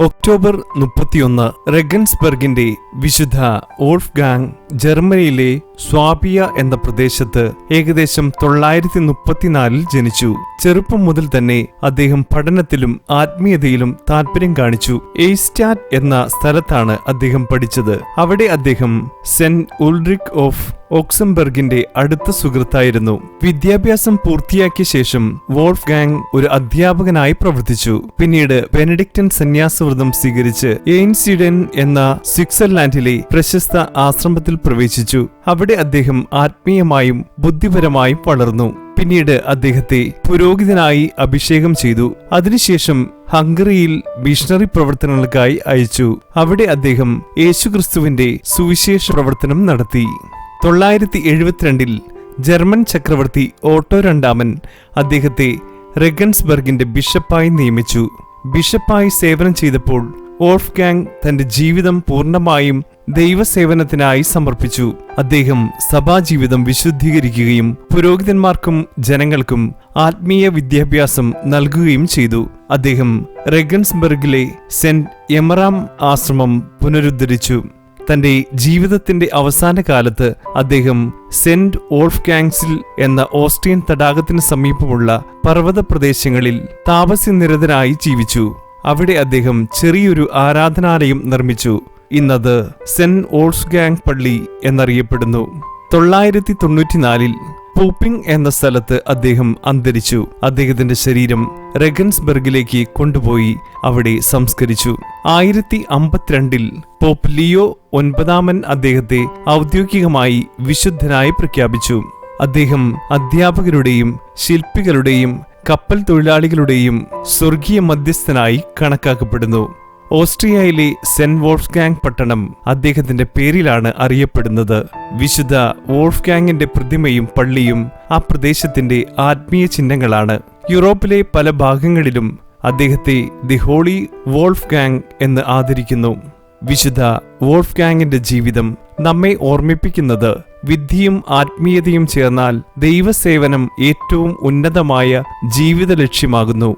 October മുപ്പത്തിയൊന്ന് റെഗൻസ്ബർഗിന്റെ വിശുദ്ധ ഓൾഫ് gang ജർമ്മനിയിലെ സ്വാബിയ എന്ന പ്രദേശത്ത് ഏകദേശം തൊള്ളായിരത്തി മുപ്പത്തിനാലിൽ ജനിച്ചു. ചെറുപ്പം മുതൽ തന്നെ അദ്ദേഹം പഠനത്തിലും ആത്മീയതയിലും താല്പര്യം കാണിച്ചു. എയ്സ്റ്റാറ്റ് എന്ന സ്ഥലത്താണ് അദ്ദേഹം പഠിച്ചത്. അവിടെ അദ്ദേഹം സെന്റ് ഉൾറിക് ഓഫ് ഓക്സംബർഗിന്റെ അടുത്ത സുഹൃത്തായിരുന്നു. വിദ്യാഭ്യാസം പൂർത്തിയാക്കിയ ശേഷം വോൾഫ് ഗാങ് ഒരു അധ്യാപകനായി പ്രവർത്തിച്ചു. പിന്നീട് ബെനഡിക്റ്റൻ സന്യാസവ്രതം സ്വീകരിച്ച് എയിൻസിഡൻ എന്ന സ്വിറ്റ്സർലാൻഡിലെ പ്രശസ്ത ആശ്രമത്തിൽ പ്രവേശിച്ചു. അവിടെ അദ്ദേഹം ആത്മീയമായും ബുദ്ധിപരമായും വളർന്നു. പിന്നീട് അദ്ദേഹത്തെ പുരോഹിതനായി അഭിഷേകം ചെയ്തു. അതിനുശേഷം ഹംഗറിയിൽ മിഷണറി പ്രവർത്തനങ്ങൾക്കായി അയച്ചു. അവിടെ അദ്ദേഹം യേശുക്രിസ്തുവിന്റെ സുവിശേഷ പ്രവർത്തനം നടത്തി. തൊള്ളായിരത്തി എഴുപത്തിരണ്ടിൽ ജർമ്മൻ ചക്രവർത്തി ഓട്ടോ രണ്ടാമൻ അദ്ദേഹത്തെ റെഗൻസ്ബർഗിന്റെ ബിഷപ്പായി നിയമിച്ചു. ബിഷപ്പായി സേവനം ചെയ്തപ്പോൾ ഓൾഫ് ഗാങ് തന്റെ ജീവിതം പൂർണമായും ദൈവസേവനത്തിനായി സമർപ്പിച്ചു. അദ്ദേഹം സഭാജീവിതം വിശുദ്ധീകരിക്കുകയും പുരോഹിതന്മാർക്കും ജനങ്ങൾക്കും ആത്മീയ വിദ്യാഭ്യാസം നൽകുകയും ചെയ്തു. അദ്ദേഹം റെഗൻസ്ബർഗിലെ സെന്റ് എമറാം ആശ്രമം പുനരുദ്ധരിച്ചു. തന്റെ ജീവിതത്തിന്റെ അവസാന കാലത്ത് അദ്ദേഹം സെന്റ് ഓൾഫ് ഗാങ്സിൽ എന്ന ഓസ്ട്രിയൻ തടാകത്തിന് സമീപമുള്ള പർവത പ്രദേശങ്ങളിൽ താപസ്യനിരതനായി ജീവിച്ചു. അവിടെ അദ്ദേഹം ചെറിയൊരു ആരാധനാലയം നിർമ്മിച്ചു. ഇന്നത് സെന്റ് ഓൾസ് ഗാങ് പള്ളി എന്നറിയപ്പെടുന്നു. തൊള്ളായിരത്തി തൊണ്ണൂറ്റിനാലിൽ പൂപ്പിംഗ് എന്ന സ്ഥലത്ത് അദ്ദേഹം അന്തരിച്ചു. അദ്ദേഹത്തിന്റെ ശരീരം റെഗൻസ്ബർഗിലേക്ക് കൊണ്ടുപോയി അവിടെ സംസ്കരിച്ചു. ആയിരത്തി അമ്പത്തിരണ്ടിൽ പോപ്പ് ലിയോ ഒൻപതാമൻ അദ്ദേഹത്തെ ഔദ്യോഗികമായി വിശുദ്ധനായി പ്രഖ്യാപിച്ചു. അദ്ദേഹം അധ്യാപകരുടെയും ശില്പികളുടെയും കപ്പൽ തൊഴിലാളികളുടെയും സ്വർഗീയ മധ്യസ്ഥനായി കണക്കാക്കപ്പെടുന്നു. ഓസ്ട്രിയയിലെ സെന്റ് വോൾഫ്ഗാങ് പട്ടണം അദ്ദേഹത്തിന്റെ പേരിലാണ് അറിയപ്പെടുന്നത്. വിശുദ്ധ വോൾഫ്ഗാങ്ങിന്റെ പ്രതിമയും പള്ളിയും ആ പ്രദേശത്തിന്റെ ആത്മീയ ചിഹ്നങ്ങളാണ്. യൂറോപ്പിലെ പല ഭാഗങ്ങളിലും അദ്ദേഹത്തെ ദി ഹോളി വോൾഫ്ഗാങ് എന്ന് ആദരിക്കുന്നു. വിശുദ്ധ വോൾഫ്ഗാങ്ങിന്റെ ജീവിതം നമ്മെ ഓർമ്മിപ്പിക്കുന്നത് വിദ്യയും ആത്മീയതയും ചേർന്നാൽ ദൈവസേവനം ഏറ്റവും ഉന്നതമായ ജീവിത ലക്ഷ്യമാകുന്നു